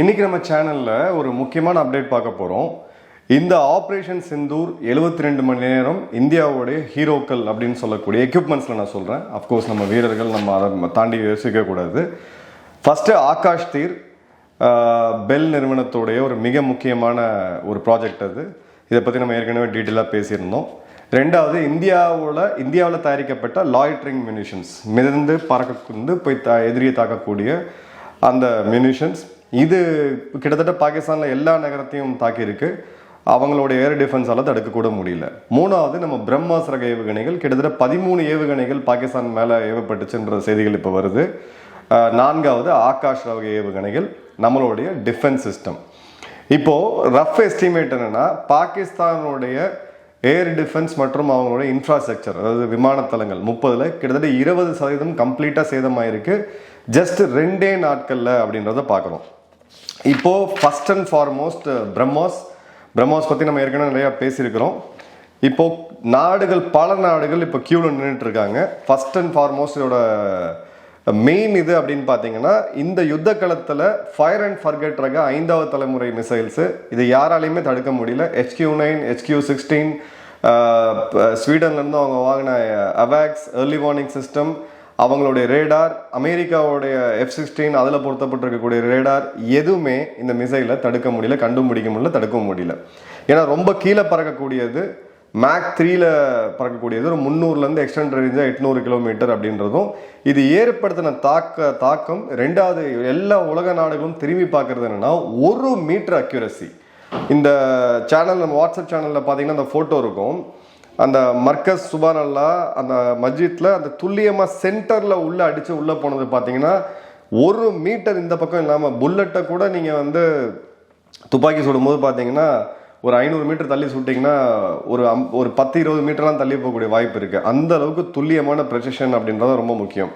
இன்றைக்கி நம்ம சேனலில் ஒரு முக்கியமான அப்டேட் பார்க்க போகிறோம் இந்த ஆப்ரேஷன் சிந்தூர் 72 ரெண்டு மணி நேரம் இந்தியாவுடைய ஹீரோக்கள் அப்படின்னு சொல்லக்கூடிய எக்யூப்மெண்ட்ஸில் நான் சொல்கிறேன் அஃப்கோர்ஸ் நம்ம வீரர்கள் நம்ம அதை தாண்டி யோசிக்க கூடாது. ஃபஸ்ட்டு ஆகாஷ் தீர் பெல் நிறுவனத்துடைய ஒரு மிக முக்கியமான ஒரு ப்ராஜெக்ட் அது. இதை பற்றி நம்ம ஏற்கனவே டீட்டெயிலாக பேசியிருந்தோம். ரெண்டாவது இந்தியாவில் இந்தியாவில் தயாரிக்கப்பட்ட லாய்ட்ரிங் மியூனிஷன்ஸ் மிதந்து பறக்கந்து போய் த எதிரியை தாக்கக்கூடிய அந்த மியூனிஷன்ஸ் இது கிட்டத்தட்ட பாகிஸ்தானில் எல்லா நகரத்தையும் தாக்கியிருக்கு. அவங்களோட ஏர் டிஃபென்ஸால் தடுக்கக்கூட முடியல. மூணாவது நம்ம பிரம்மாஸ் ரக ஏவுகணைகள் கிட்டத்தட்ட பதிமூணு ஏவுகணைகள் பாகிஸ்தான் மேலே ஏவப்பட்டுச்சுன்ற செய்திகள் இப்போ வருது. நான்காவது ஆகாஷ் ரக ஏவுகணைகள் நம்மளுடைய டிஃபென்ஸ் சிஸ்டம் இப்போது ரஃப் எஸ்டிமேட் என்னன்னா பாகிஸ்தானுடைய ஏர் டிஃபென்ஸ் மற்றும் அவங்களுடைய இன்ஃப்ராஸ்ட்ரக்சர் அதாவது விமானத்தளங்கள் முப்பதில் கிட்டத்தட்ட இருபது சதவீதம் கம்ப்ளீட்டாக சேதமாயிருக்கு. ஜஸ்ட் ரெண்டே நாட்களில் அப்படின்றத பார்க்குறோம் இப்போது first and foremost BrahMos BrahMos பற்றி நம்ம ஏற்கனவே நிறையா பேசியிருக்கிறோம். இப்போது நாடுகள் பல நாடுகள் இப்போ க்யூவில் நின்றுட்டு இருக்காங்க ஃபர்ஸ்ட் அண்ட் ஃபார்மோஸ்ட் இதோட uh, மெயின் இது அப்படின்னு பார்த்தீங்கன்னா இந்த யுத்த களத்தில் ஃபயர் அண்ட் ஃபர்கெட் ரக ஐந்தாவது தலைமுறை மிசைல்ஸு இது யாராலையுமே தடுக்க முடியல. HQ nine HQ sixteen uh, ஸ்வீடன்லேருந்து அவங்க வாங்கின அவாக்ஸ் ஏர்லி வார்னிங் சிஸ்டம் அவங்களுடைய ரேடார் அமெரிக்காவுடைய எஃப் சிக்ஸ்டீன் அதில் பொருத்தப்பட்டிருக்கக்கூடிய ரேடார் எதுவுமே இந்த மிசைலை தடுக்க முடியல கண்டுபிடிக்க முடியல தடுக்கவும் முடியல. ஏன்னா ரொம்ப கீழே பறக்கக்கூடியது மேக் த்ரீல பறக்கக்கூடியது ஒரு முந்நூறுலேருந்து எக்ஸ்டெண்ட் ரேஞ்சாக எட்நூறு கிலோமீட்டர் அப்படின்றதும் இது ஏற்படுத்தின தாக்க தாக்கம் ரெண்டாவது எல்லா உலக நாடுகளும் திரும்பி பார்க்கறது என்னென்னா ஒரு மீட்டர் அக்யூரசி இந்த சேனல் நம்ம வாட்ஸ்அப் சேனலில் பார்த்தீங்கன்னா அந்த ஃபோட்டோ இருக்கும். அந்த மர்க்கஸ் சுபானல்லா அந்த மஸ்ஜித்தில் அந்த துல்லியமாக சென்டரில் உள்ள அடித்து உள்ளே போனது பார்த்தீங்கன்னா ஒரு மீட்டர் இந்த பக்கம் இல்லாமல் புல்லட்டை கூட நீங்கள் வந்து துப்பாக்கி சுடும்போது பார்த்தீங்கன்னா ஒரு ஐநூறு மீட்டர் தள்ளி சுட்டிங்கன்னா ஒரு அம் ஒரு பத்து இருபது மீட்டர்லாம் தள்ளி போகக்கூடிய வாய்ப்பு இருக்குது அந்த அளவுக்கு துல்லியமான ப்ரெசிஷன் அப்படின்றது ரொம்ப முக்கியம்.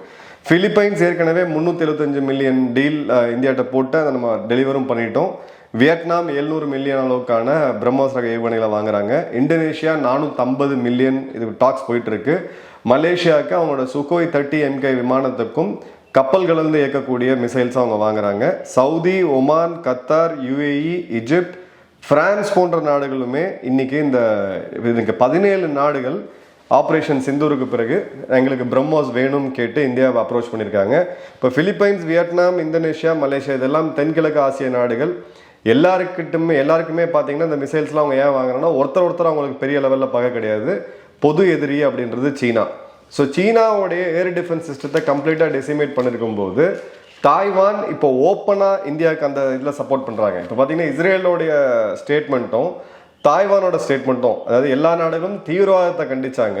பிலிப்பைன்ஸ் ஏற்கனவே முந்நூற்றி எழுபத்தஞ்சு மில்லியன் டீல் இந்தியாட்ட போட்டு அதை நம்ம டெலிவரும் பண்ணிட்டோம். வியட்நாம் எழுநூறு மில்லியன் அளவுக்கான பிரம்மோஸ் ரக ஏவுகணைகளை வாங்குறாங்க. இந்தோனேஷியா நானூற்றம்பது மில்லியன் இது டாக்ஸ் போயிட்டு இருக்கு மலேசியாவுக்கு அவங்களோட சுகோய் தேர்ட்டி எம்கே விமானத்துக்கும் கப்பல்களிலிருந்து இயக்கக்கூடிய மிசைல்ஸ் அவங்க வாங்குறாங்க. Saudi Oman Qatar UAE Egypt France போன்ற நாடுகளுமே இன்னைக்கு இந்த இதுக்கு பதினேழு நாடுகள் ஆப்ரேஷன் சிந்தூருக்கு பிறகு எங்களுக்கு பிரம்மோஸ் வேணும்னு கேட்டு இந்தியாவை அப்ரோச் பண்ணியிருக்காங்க. இப்போ பிலிப்பைன்ஸ் வியட்நாம் இந்தோனேஷியா மலேசியா இதெல்லாம் தென்கிழக்கு ஆசிய நாடுகள் எல்லாருக்கிட்டுமே எல்லாருக்குமே பார்த்தீங்கன்னா இந்த மிசைல்ஸ்லாம் அவங்க ஏன் வாங்குறாங்கன்னா ஒருத்தர் ஒருத்தர் அவங்களுக்கு பெரிய லெவலில் பகை கிடையாது. பொது எதிரி அப்படின்றது சீனா. ஸோ சீனாவுடைய ஏர் டிஃபென்ஸ் சிஸ்டத்தை கம்ப்ளீட்டாக டெசிமேட் பண்ணியிருக்கும் போது தாய்வான் இப்போ ஓப்பனாக இந்தியாவுக்கு அந்த இதில் சப்போர்ட் பண்ணுறாங்க இப்போ பார்த்தீங்கன்னா இஸ்ரேலோடைய ஸ்டேட்மெண்ட்டும் தாய்வானோட ஸ்டேட்மெண்ட்டும் அதாவது எல்லா நாடுகளும் தீவிரவாதத்தை கண்டிச்சாங்க.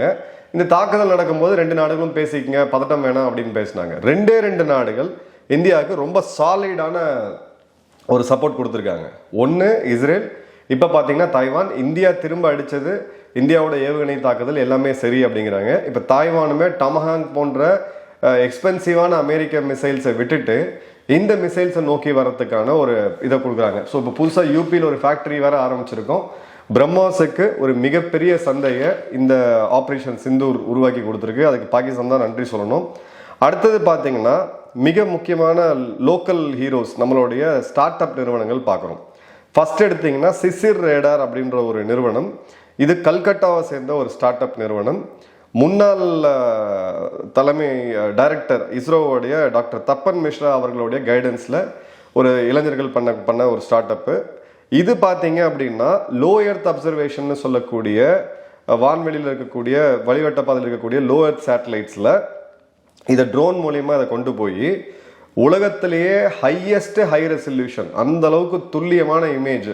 இந்த தாக்குதல் நடக்கும்போது ரெண்டு நாடுகளும் பேசிக்கங்க பதட்டம் வேணாம் அப்படின்னு பேசினாங்க. ரெண்டே ரெண்டு நாடுகள் இந்தியாவுக்கு ரொம்ப சாலிடான ஒரு சப்போர்ட் கொடுத்துருக்காங்க. ஒன்று இஸ்ரேல் இப்போ பார்த்தீங்கன்னா தாய்வான் இந்தியா திரும்ப அடித்தது இந்தியாவோட ஏவுகணை தாக்குதல் எல்லாமே சரி அப்படிங்கிறாங்க. இப்போ தாய்வானுமே டமஹாங் போன்ற எக்ஸ்பென்சிவான அமெரிக்க மிசைல்ஸை விட்டுட்டு இந்த மிசைல்ஸை நோக்கி வரத்துக்கான ஒரு இதை கொடுக்குறாங்க. ஸோ இப்போ புதுசாக யூபியில் ஒரு ஃபேக்ட்ரி வேற ஆரம்பிச்சிருக்கோம். பிரம்மாஸுக்கு ஒரு மிகப்பெரிய சந்தையை இந்த ஆப்ரேஷன் சிந்தூர் உருவாக்கி கொடுத்துருக்கு. அதுக்கு பாகிஸ்தான் தான் நன்றி சொல்லணும். அடுத்தது பார்த்தீங்கன்னா மிக முக்கியமான லோக்கல் ஹீரோஸ் நம்மளுடைய ஸ்டார்ட் அப் நிறுவனங்கள் பார்க்குறோம். ஃபஸ்ட் எடுத்தீங்கன்னா சிசிர் ரேடார் அப்படின்ற ஒரு நிறுவனம். இது கல்கட்டாவை சேர்ந்த ஒரு ஸ்டார்ட் அப் நிறுவனம். முன்னாள் தலைமை டைரக்டர் இஸ்ரோவுடைய டாக்டர் தப்பன் மிஸ்ரா அவர்களுடைய கைடன்ஸில் ஒரு இளைஞர்கள் பண்ண பண்ண ஒரு ஸ்டார்ட் அப்பு இது பார்த்தீங்க அப்படின்னா லோ எர்த் அப்சர்வேஷன் சொல்லக்கூடிய வான்வெளியில் இருக்கக்கூடிய வழிவட்ட பாதையில் இருக்கக்கூடிய லோ எர்த் சேட்டலைட்ஸில் இதை ட்ரோன் மூலயமா அதை கொண்டு போய் உலகத்திலேயே ஹையஸ்ட் ஹை ரெசல்யூஷன் அந்த அளவுக்கு துல்லியமான இமேஜ்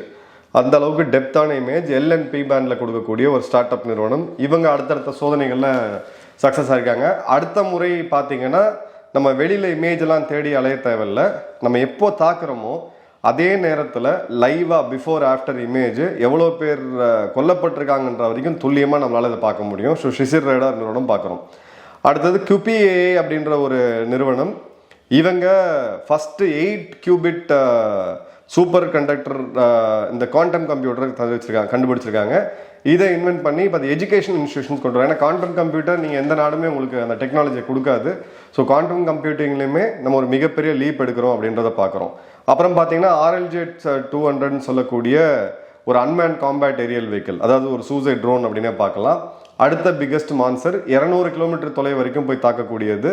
அந்த அளவுக்கு டெப்த்தான இமேஜ் எல்என்பி பேண்டில் கொடுக்கக்கூடிய ஒரு ஸ்டார்ட் அப் நிறுவனம். இவங்க அடுத்தடுத்த சோதனைகளில் சக்ஸஸ் ஆகிருக்காங்க அடுத்த முறை பார்த்தீங்கன்னா நம்ம வெளியில் இமேஜெல்லாம் தேடி அலைய தேவையில்ல. நம்ம எப்போ தாக்குறோமோ அதே நேரத்தில் லைவாக பிஃபோர் ஆஃப்டர் இமேஜ் எவ்வளோ பேர் கொல்லப்பட்டிருக்காங்கன்ற வரைக்கும் துல்லியமாக நம்மளால் இதை பார்க்க முடியும். ஸோ ஷிசிர் ரேடார் நிறுவனம் பார்க்குறோம். அடுத்தது கியூபிஏ அப்படின்ற ஒரு நிறுவனம். இவங்க first eight qubit super conductor இந்த குவாண்டம் கம்ப்யூட்டர் வச்சுருக்காங்க கண்டுபிடிச்சிருக்காங்க. இதை இன்வென்ட் பண்ணி இப்போ அது எஜுகேஷன் இன்ஸ்டியூஷன்ஸ் கொண்டு வரோம் ஏன்னா குவாண்டம் கம்ப்யூட்டர் நீங்கள் எந்த நாடுமே உங்களுக்கு அந்த டெக்னாலஜியை கொடுக்காது. ஸோ குவாண்டம் கம்ப்யூட்டிங்லேயுமே நம்ம ஒரு மிகப்பெரிய லீப் எடுக்கிறோம் அப்படின்றத பார்க்குறோம் அப்புறம் பார்த்தீங்கன்னா ஆர்எல்ஜெட் டூ ஹண்ட்ரட்னு சொல்லக்கூடிய ஒரு அன்மேன் காம்பேட் ஏரியல் வெஹிக்கிள் அதாவது ஒரு சூசைட் ட்ரோன் அப்படின்னே பார்க்கலாம். அடுத்த பிக்கஸ்ட் மான்சர் இரநூறு கிலோமீட்டர் தொலை வரைக்கும் போய் தாக்கக்கூடியது.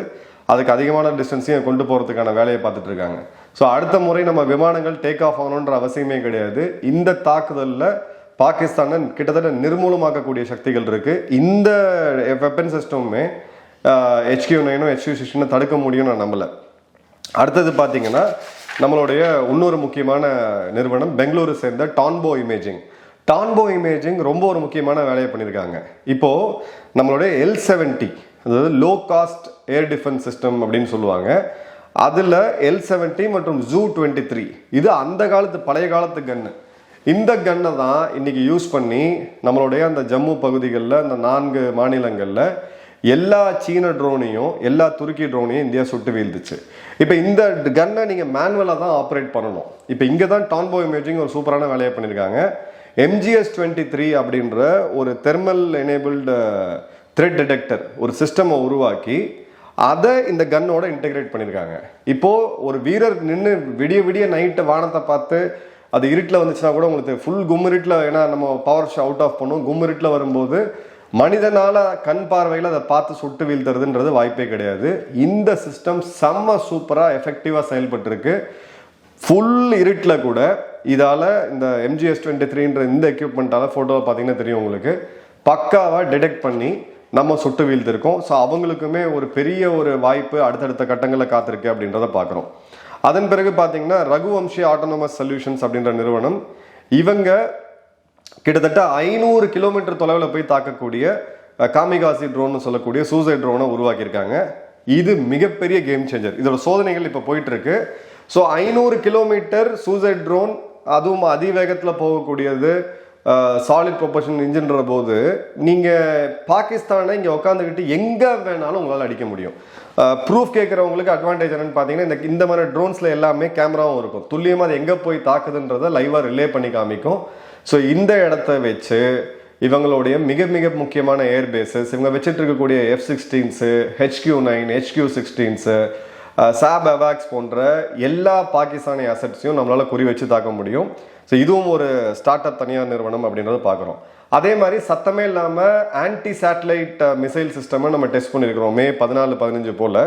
அதுக்கு அதிகமான டிஸ்டன்ஸையும் கொண்டு போகிறதுக்கான வேலையை பார்த்துட்டு இருக்காங்க. ஸோ அடுத்த முறை நம்ம விமானங்கள் டேக் ஆஃப் ஆகணுன்ற அவசியமே கிடையாது. இந்த தாக்குதலில் பாகிஸ்தானை கிட்டத்தட்ட நிர்மூலமாக்கக்கூடிய சக்திகள் இருக்குது இந்த வெப்பன் சிஸ்டமுமே ஹெச்கியூ நைனும் ஹெச்கியூ சிக்ஸ்டினும் தடுக்க முடியும்னு நான் நம்பலை. அடுத்தது பார்த்தீங்கன்னா நம்மளுடைய இன்னொரு முக்கியமான நிறுவனம் பெங்களூரு சேர்ந்த டான்போ இமேஜிங் டான்போ இமேஜிங் ரொம்ப ஒரு முக்கியமான வேலையை பண்ணியிருக்காங்க. இப்போது நம்மளுடைய எல் செவன்டி அதாவது low cost air defence system அப்படின்னு சொல்லுவாங்க. அதில் எல் செவன்டி மற்றும் ஜூ டுவெண்ட்டி த்ரீ இது அந்த காலத்து பழைய காலத்து கன்னு இந்த கன்னை தான் இன்னைக்கு யூஸ் பண்ணி நம்மளுடைய அந்த ஜம்மு பகுதிகளில் அந்த நான்கு மாநிலங்களில் எல்லா சீன ட்ரோனையும் எல்லா துருக்கி ட்ரோனையும் இந்தியா சுட்டு வீழ்ந்துச்சு இப்போ இந்த கன்னை நீங்கள் மேனுவலாக தான் ஆப்ரேட் பண்ணணும். இப்போ இங்கே தான் டான்போ இமேஜிங் ஒரு சூப்பரான வேலையை பண்ணியிருக்காங்க. எம்ஜிஎஸ் டுவெண்ட்டி த்ரீ அப்படின்ற ஒரு தெர்மல் எனேபிள்டு த்ரெட் டிடெக்டர் ஒரு சிஸ்டமை உருவாக்கி அதை இந்த கன்னோட இன்டெகிரேட் பண்ணியிருக்காங்க இப்போது ஒரு வீரர் நின்று விடிய விடிய நைட்டு வானத்தை பார்த்து அது இருட்டில் வந்துச்சுன்னா கூட உங்களுக்கு ஃபுல் கும்மிருட்டில் ஏன்னா நம்ம பவர் அவுட் ஆஃப் பண்ணுவோம். கும்மிருட்டில் வரும்போது மனிதனால் கண் பார்வையில் அதை பார்த்து சுட்டு வீழ்த்துறதுன்றது வாய்ப்பே கிடையாது. இந்த சிஸ்டம் செம்ம சூப்பராக எஃபெக்டிவாக செயல்பட்டிருக்கு. ஃபுல் இருட்டில் கூட இதால் இந்த எம்ஜிஎஸ் டுவெண்ட்டி த்ரீன்ற இந்த எக்யூப்மெண்ட்டால் ஃபோட்டோவை பார்த்தீங்கன்னா தெரியும் உங்களுக்கு. பக்காவாக டிடெக்ட் பண்ணி நம்ம சுட்டு வீழ்த்திருக்கோம். ஸோ அவங்களுக்குமே ஒரு பெரிய ஒரு வாய்ப்பு அடுத்தடுத்த கட்டங்களில் காத்திருக்கு அப்படின்றத பார்க்குறோம் அதன் பிறகு பார்த்தீங்கன்னா ரகுவம்சி ஆட்டோனமஸ் சொல்யூஷன்ஸ் அப்படின்ற நிறுவனம் இவங்க கிட்டத்தட்ட ஐநூறு கிலோமீட்டர் தொலைவில் போய் தாக்கக்கூடிய காமிகாசி ட்ரோன்னு சொல்லக்கூடிய சூசைட் ட்ரோனை உருவாக்கியிருக்காங்க. இது மிகப்பெரிய கேம் சேஞ்சர் இதோட சோதனைகள் இப்போ போயிட்டு இருக்கு. ஸோ ஐநூறு கிலோமீட்டர் சூசைட் ட்ரோன் அதுவும் அதிவேகத்தில் போகக்கூடியது சாலிட் ப்ரொபஷன் இன்ஜின்ற போது நீங்கள் பாகிஸ்தானை இங்கே உட்காந்துக்கிட்டு எங்கே வேணாலும் உங்களால் அடிக்க முடியும். ப்ரூஃப் கேட்குறவங்களுக்கு அட்வான்டேஜ் என்னன்னு பார்த்தீங்கன்னா இந்த இந்த மாதிரி ட்ரோன்ஸில் எல்லாமே கேமராவும் இருக்கும். துல்லியமாக அது எங்கே போய் தாக்குதுன்றதை லைவாக ரிலே பண்ணி காமிக்கும். ஸோ இந்த இடத்த வச்சு இவங்களுடைய மிக மிக முக்கியமான ஏர்பேஸஸ் இவங்க வச்சுட்டு இருக்கக்கூடிய F sixteens HQ nine HQ sixteens Saab அவாக்ஸ் போன்ற எல்லா பாகிஸ்தானி அசட்ஸையும் நம்மளால் குறி வச்சு தாக்க முடியும். ஸோ இதுவும் ஒரு ஸ்டார்ட் அப் தனியார் நிறுவனம் அப்படின்றத பார்க்குறோம் அதே மாதிரி சத்தமே இல்லாமல் ஆன்டி சேட்டலைட் மிசைல் சிஸ்டமை நம்ம டெஸ்ட் பண்ணியிருக்கிறோம் மே பதினாலு பதினஞ்சு போல்.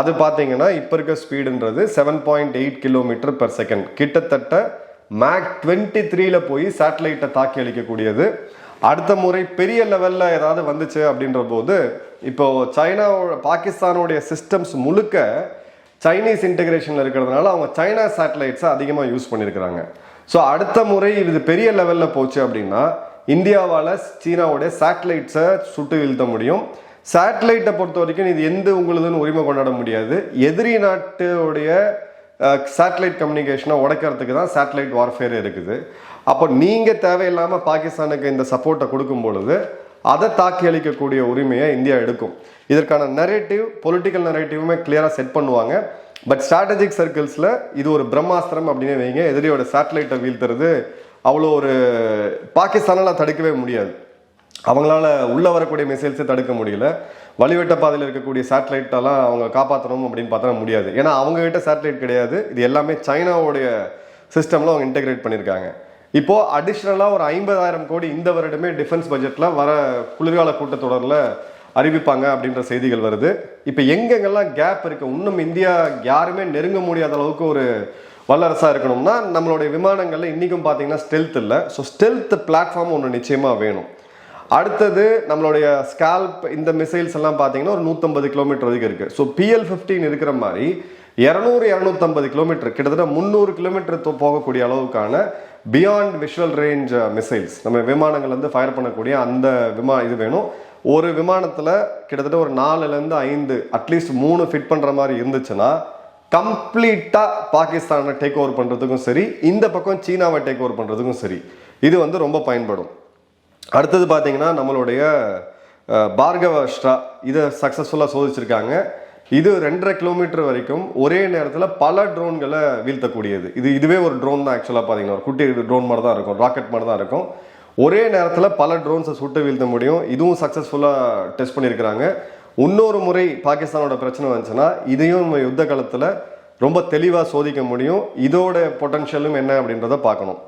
அது பார்த்தீங்கன்னா இப்போ இருக்க ஸ்பீடுன்றது seven point eight kilometer per second கிட்டத்தட்ட மேக் டுவெண்ட்டி த்ரீல போய் சேட்டலைட்டை தாக்கி அளிக்கக்கூடியது. அடுத்த முறை பெரிய லெவலில் ஏதாவது வந்துச்சு அப்படின்ற போது இப்போது சைனாவோட பாகிஸ்தானுடைய சிஸ்டம்ஸ் முழுக்க சைனீஸ் இன்டகிரேஷனில் இருக்கிறதுனால அவங்க சைனா சேட்டலைட்ஸை அதிகமாக யூஸ் பண்ணியிருக்கிறாங்க ஸோ அடுத்த முறை இது பெரிய லெவலில் போச்சு அப்படின்னா இந்தியாவால் சீனாவுடைய சேட்டலைட்ஸை சுட்டு வீழ்த்த முடியும். சேட்டலைட்டை பொறுத்த வரைக்கும் இது எந்த உங்களுதுன்னு உரிமை கொண்டாட முடியாது. எதிரி நாட்டுடைய சேட்டலைட் கம்யூனிகேஷனை உடைக்கிறதுக்கு தான் சேட்டலைட் வார்ஃபேர் இருக்குது. அப்போ நீங்கள் தேவையில்லாமல் பாகிஸ்தானுக்கு இந்த சப்போர்ட்டை கொடுக்கும் பொழுது அதை தாக்கி அளிக்கக்கூடிய உரிமையை இந்தியா எடுக்கும். இதற்கான நரேட்டிவ் பொலிட்டிக்கல் நரேட்டிவுமே கிளியராக செட் பண்ணுவாங்க. பட் ஸ்ட்ராட்டஜிக் சர்க்கிள்ஸில் இது ஒரு பிரம்மாஸ்திரம் அப்படின்னு வைங்க. எதிரியோட சேட்டலைட்டை வீழ்த்துறது அவ்வளோ ஒரு பாகிஸ்தானால் தடுக்கவே முடியாது. அவங்களால உள்ளே வரக்கூடிய மிசைல்ஸை தடுக்க முடியல. வழிவட்ட பாதையில் இருக்கக்கூடிய சேட்டலைட்டெல்லாம் அவங்க காப்பாற்றணும் அப்படின்னு பார்த்தா முடியாது. ஏன்னா அவங்ககிட்ட சேட்டலைட் கிடையாது. இது எல்லாமே சைனாவுடைய சிஸ்டமில் அவங்க இன்டெகிரேட் பண்ணியிருக்காங்க இப்போ அடிஷ்னலாக ஒரு ஐம்பதாயிரம் கோடி இந்த வருடமே டிஃபென்ஸ் பட்ஜெட்டில் வர குளிர்கால கூட்டத்தொடரில் அறிவிப்பாங்க அப்படின்ற செய்திகள் வருது. இப்போ எங்கெங்கெல்லாம் கேப் இருக்குது இன்னும் இந்தியா யாருமே நெருங்க முடியாத அளவுக்கு ஒரு வல்லரசாக இருக்கணும்னா நம்மளுடைய விமானங்களில் இன்றைக்கும் பார்த்தீங்கன்னா ஸ்டெல்த் இல்லை. ஸோ ஸ்டெல்த் பிளாட்ஃபார்ம் ஒன்று நிச்சயமாக வேணும். அடுத்தது நம்மளுடைய ஸ்கால்ப் இந்த மிசைல்ஸ் எல்லாம் பார்த்தீங்கன்னா ஒரு நூற்றம்பது கிலோமீட்டர் வரைக்கும் இருக்குது ஸோ பிஎல் ஃபிஃப்டீன் இருக்கிற மாதிரி இரநூறு இரநூத்தம்பது கிலோமீட்டர் கிட்டத்தட்ட முந்நூறு கிலோமீட்டர் போகக்கூடிய அளவுக்கான பியாண்ட் விஷுவல் ரேஞ்ச் மிசைல்ஸ் நம்ம விமானங்கள் வந்து ஃபயர் பண்ணக்கூடிய அந்த விமா இது வேணும். ஒரு விமானத்தில் கிட்டத்தட்ட ஒரு நாலுலேருந்து ஐந்து அட்லீஸ்ட் மூணு ஃபிட் பண்ணுற மாதிரி இருந்துச்சுன்னா கம்ப்ளீட்டாக பாகிஸ்தானை டேக் ஓவர் பண்ணுறதுக்கும் சரி இந்த பக்கம் சீனாவை டேக் ஓவர் பண்ணுறதுக்கும் சரி இது வந்து ரொம்ப பயன்படும். அடுத்தது பார்த்தீங்கன்னா நம்மளுடைய பார்கவ ஸ்ட்ரா இதை சக்ஸஸ்ஃபுல்லாக சோதிச்சிருக்காங்க. இது ரெண்டரை கிலோமீட்டர் வரைக்கும் ஒரே நேரத்தில் பல ட்ரோன்களை வீழ்த்தக்கூடியது. இது இதுவே ஒரு ட்ரோன் தான் ஆக்சுவலாக பார்த்தீங்கன்னா ஒரு குட்டி ட்ரோன் மாதிரி தான் இருக்கும். ராக்கெட் மாதிரி தான் இருக்கும். ஒரே நேரத்தில் பல ட்ரோன்ஸை சுட்டு வீழ்த்த முடியும். இதுவும் சக்ஸஸ்ஃபுல்லாக டெஸ்ட் பண்ணியிருக்கிறாங்க. இன்னொரு முறை பாகிஸ்தானோட பிரச்சனை வந்துச்சுன்னா இதையும் நம்ம யுத்த காலத்தில் ரொம்ப தெளிவாக சோதிக்க முடியும். இதோட பொட்டன்ஷியலும் என்ன அப்படின்றத பார்க்கணும்.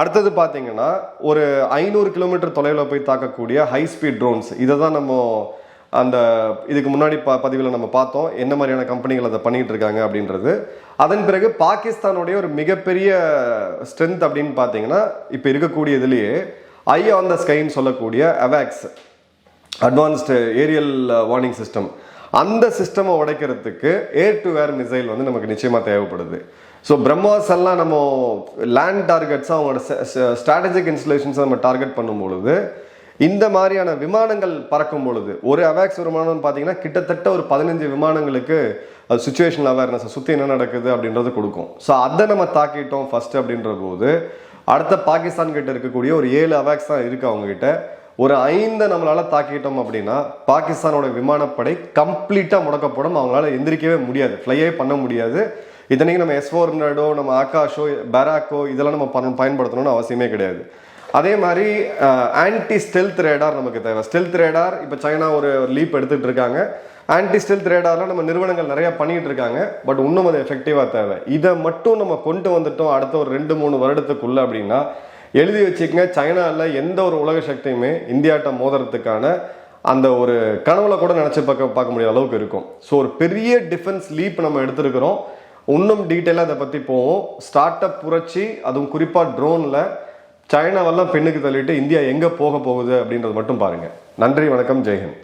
அடுத்தது பார்த்தீங்கன்னா ஒரு ஐநூறு கிலோமீட்டர் தொலைவில் போய் தாக்கக்கூடிய ஹை ஸ்பீட் ட்ரோன்ஸ் இதை தான் நம்ம அந்த இதுக்கு முன்னாடி ப பதிவில் நம்ம பார்த்தோம் என்ன மாதிரியான கம்பெனிகள் அதை பண்ணிகிட்டு இருக்காங்க அப்படின்றது. அதன் பிறகு பாகிஸ்தானுடைய ஒரு மிகப்பெரிய ஸ்ட்ரென்த் அப்படின்னு பார்த்தீங்கன்னா இப்போ இருக்கக்கூடிய இதுலேயே ஐ ஆன் த ஸ்கைன்னு சொல்லக்கூடிய அவாக்ஸ் அட்வான்ஸ்டு ஏரியல் வார்னிங் சிஸ்டம் அந்த சிஸ்டமை உடைக்கிறதுக்கு ஏர் டு ஏர் மிசைல் வந்து நமக்கு நிச்சயமாக தேவைப்படுது. ஸோ பிரம்மாஸ் எல்லாம் நம்ம லேண்ட் டார்கெட்ஸாக அவங்களோட ஸ்ட்ராட்டஜிக் இன்ஸ்டலேஷன்ஸை நம்ம டார்கெட் பண்ணும் பொழுது இந்த மாதிரியான விமானங்கள் பறக்கும் பொழுது ஒரு அவாக்ஸ் விமானம் பார்த்தீங்கன்னா கிட்டத்தட்ட ஒரு பதினஞ்சு விமானங்களுக்கு அது சுச்சுவேஷனல் அவேர்னஸ் சுற்றி என்ன நடக்குது அப்படின்றது கொடுக்கும். ஸோ அதை நம்ம தாக்கிட்டோம் ஃபர்ஸ்ட் அப்படின்ற போது அடுத்த பாகிஸ்தான் கிட்ட இருக்கக்கூடிய ஒரு ஏழு அவாக்ஸ் தான் இருக்கு அவங்ககிட்ட. ஒரு ஐந்தை நம்மளால தாக்கிட்டோம் அப்படின்னா பாகிஸ்தானோட விமானப்படை கம்ப்ளீட்டாக முடக்கப்படும். அவங்களால எந்திரிக்கவே முடியாது ஃப்ளையே பண்ண முடியாது. இத்தனைக்கு நம்ம எஸ் ஃபோர் நம்ம ஆகாஷோ பேராக்கோ இதெல்லாம் நம்ம பயன்படுத்தணும்னு அவசியமே கிடையாது. அதே மாதிரி ஆன்டி ஸ்டெல்த் ரேடார் நமக்கு தேவை. ஸ்டெல்த் ரேடார் இப்போ சைனா ஒரு லீப் எடுத்துகிட்டு இருக்காங்க. ஆன்டி ஸ்டெல்த் ரேடார்லாம் நம்ம நிறுவனங்கள் நிறையா பண்ணிகிட்டு இருக்காங்க. பட் இன்னும் அது எஃபெக்டிவாக தேவை. இதை மட்டும் நம்ம கொண்டு வந்துட்டோம் அடுத்த ஒரு ரெண்டு மூணு வருடத்துக்குள்ளே அப்படின்னா எழுதி வச்சுக்கங்க சைனாவில் எந்த ஒரு உலக சக்தியுமே இந்தியாட்ட மோதுறதுக்கான அந்த ஒரு கனவுல கூட நினச்சி பார்க்க பார்க்க முடியாத அளவுக்கு இருக்கும். ஸோ ஒரு பெரிய டிஃபென்ஸ் லீப் நம்ம எடுத்திருக்கிறோம். இன்னும் டீட்டெயிலாக அதை பற்றி போவோம். ஸ்டார்ட் அப் புரட்சி அதுவும் குறிப்பாக ட்ரோனில் சைனாவெல்லாம் பெண்ணுக்கு தள்ளிட்டு இந்தியா எங்கே போக போகுது அப்படின்றது மட்டும் பாருங்கள் நன்றி வணக்கம் ஜெய்ஹிந்த்.